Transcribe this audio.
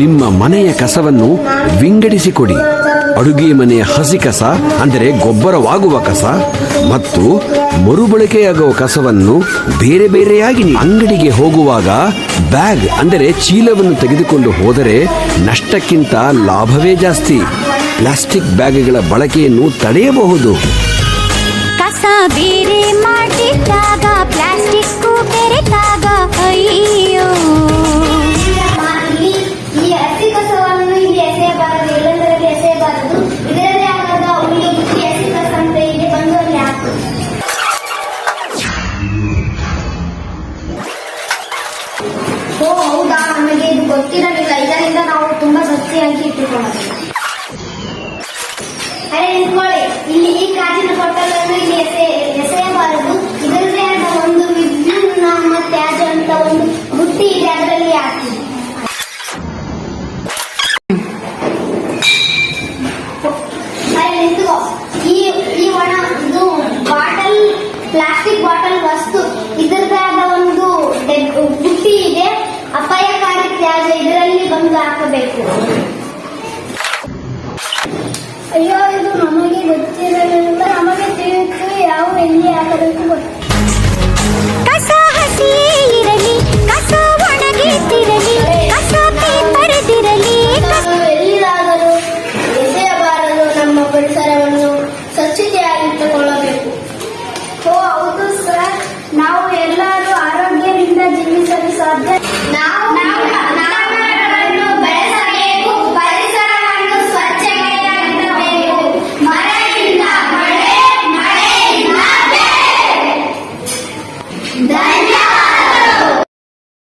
ನಿಮ್ಮ ಮನೆಯ ಕಸವನ್ನು ವಿಂಗಡಿಸಿಕೊಡಿ. ಅಡುಗೆ ಮನೆಯ ಹಸಿ ಕಸ ಅಂದರೆ ಗೊಬ್ಬರವಾಗುವ ಕಸ ಮತ್ತು ಮರುಬಳಕೆಯಾಗುವ ಕಸವನ್ನು ಬೇರೆ ಬೇರೆಯಾಗಿ ಅಂಗಡಿಗೆ ಹೋಗುವಾಗ ಬ್ಯಾಗ್ ಅಂದರೆ ಚೀಲವನ್ನು ತೆಗೆದುಕೊಂಡು ಹೋದರೆ ನಷ್ಟಕ್ಕಿಂತ ಲಾಭವೇ ಜಾಸ್ತಿ. ಪ್ಲಾಸ್ಟಿಕ್ ಬ್ಯಾಗ್ಗಳ ಬಳಕೆಯನ್ನು ತಡೆಯಬಹುದು. ಕಸ ಬೇರೆ ಮಾಡಿದಾಗ ಪ್ಲಾಸ್ಟಿಕ್ ಓ ಹೌದಾ? ನಮಗೆ ಇದು ಗೊತ್ತಿರಲಿಲ್ಲ. ಇದರಿಂದ ನಾವು ತುಂಬಾ ಸಸ್ತಿಯಾಗಿ ಇಟ್ಟುಕೊಳ್ಳೋದು ಅರೆ ನಿಂತ್ಕೊಳ್ಳಿ. ಅಯ್ಯೋ ಇದು ನಮಗೆ ಗೊತ್ತಿರಲಿಲ್ಲ. ನಮಗೆ ತಿಳಿದು ಯಾವ ಎಲ್ಲಿ ಹಾಕಬೇಕು ಕಸ ಹಸಿಯೇ ಇರಲಿ ಕಸ ಒಣಗಿದ್ದಿರಲಿ ಕಸ ಪೇಪರ್ದಿರಲಿ ಎಲ್ಲಿಯಾದರೂ ಎಸೆಯಬಾರದು ನಮ್ಮ ಪರಿಸರವನ್ನು ಸ್ವಚ್ಛತೆಯಾಗಿಟ್ಟುಕೊಳ್ಳಬೇಕು. ಓ ಹೌದು ಸರ್. ನಾವು ಎಲ್ಲರೂ ಆರೋಗ್ಯದಿಂದ ಜೀವಿಸಲು ಸಾಧ್ಯ The